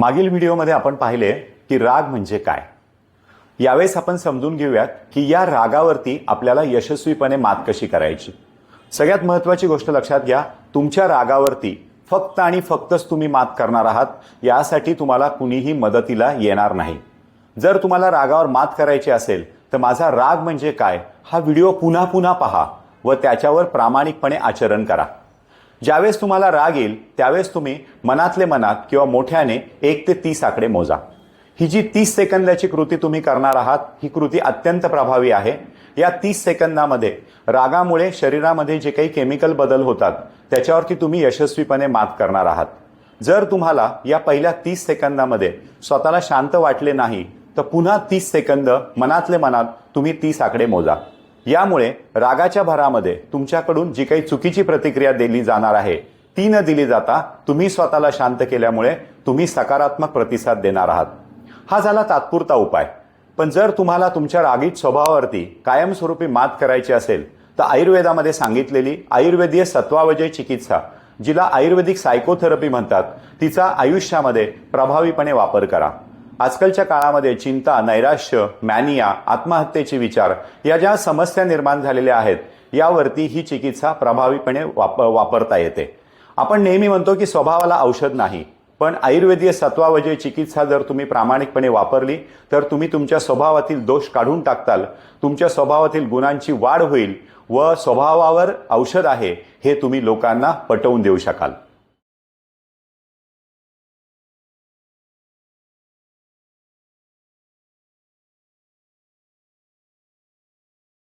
मागील व्हिडिओमध्ये आपण पाहिले की राग म्हणजे काय. यावेळेस आपण समजून घेऊयात की या रागावरती आपल्याला यशस्वीपणे मात कशी करायची. सगळ्यात महत्त्वाची गोष्ट लक्षात घ्या तुमच्या रागावरती फक्त आणि फक्तच तुम्ही मात करणार आहात यासाठी तुम्हाला कुणीही मदतीला येणार नाही. जर तुम्हाला रागावर मात करायची असेल तर माझा राग म्हणजे काय हा व्हिडिओ पुन्हा पुन्हा पहा व त्याच्यावर प्रामाणिकपणे आचरण करा. ज्यावेळेस तुम्हाला राग येईल त्यावेळेस तुम्ही मनातले मनात किंवा मोठ्याने एक ते तीस आकडे मोजा. ही जी तीस सेकंदाची कृती तुम्ही करणार आहात ही कृती अत्यंत प्रभावी आहे. या तीस सेकंदामध्ये रागामुळे शरीरामध्ये जे काही केमिकल बदल होतात त्याच्यावरती तुम्ही यशस्वीपणे मात करणार आहात. जर तुम्हाला या पहिल्या तीस सेकंदामध्ये स्वतःला शांत वाटले नाही तर पुन्हा तीस सेकंद मनातले मनात तुम्ही तीस आकडे मोजा. यामुळे रागाच्या भरामध्ये तुमच्याकडून जी काही चुकीची प्रतिक्रिया दिली जाणार आहे ती न दिली जाता तुम्ही स्वतःला शांत केल्यामुळे तुम्ही सकारात्मक प्रतिसाद देणार आहात. हा झाला तात्पुरता उपाय. पण जर तुम्हाला तुमच्या रागीत स्वभावावरती कायमस्वरूपी मात करायची असेल तर आयुर्वेदामध्ये सांगितलेली आयुर्वेदीय सत्वावजय चिकित्सा जिला आयुर्वेदिक सायकोथेरपी म्हणतात तिचा आयुष्यामध्ये प्रभावीपणे वापर करा. आजकालच्या काळामध्ये चिंता नैराश्य मॅनिया आत्महत्येचे विचार या ज्या समस्या निर्माण झालेल्या आहेत यावरती ही चिकित्सा प्रभावीपणे वाप वापरता येते. आपण नेहमी म्हणतो की स्वभावाला औषध नाही पण आयुर्वेदीय सत्वावजय चिकित्सा जर तुम्ही प्रामाणिकपणे वापरली तर तुम्ही तुमच्या स्वभावातील दोष काढून टाकताल. तुमच्या स्वभावातील गुणांची वाढ होईल व स्वभावावर औषध आहे हे तुम्ही लोकांना पटवून देऊ शकाल.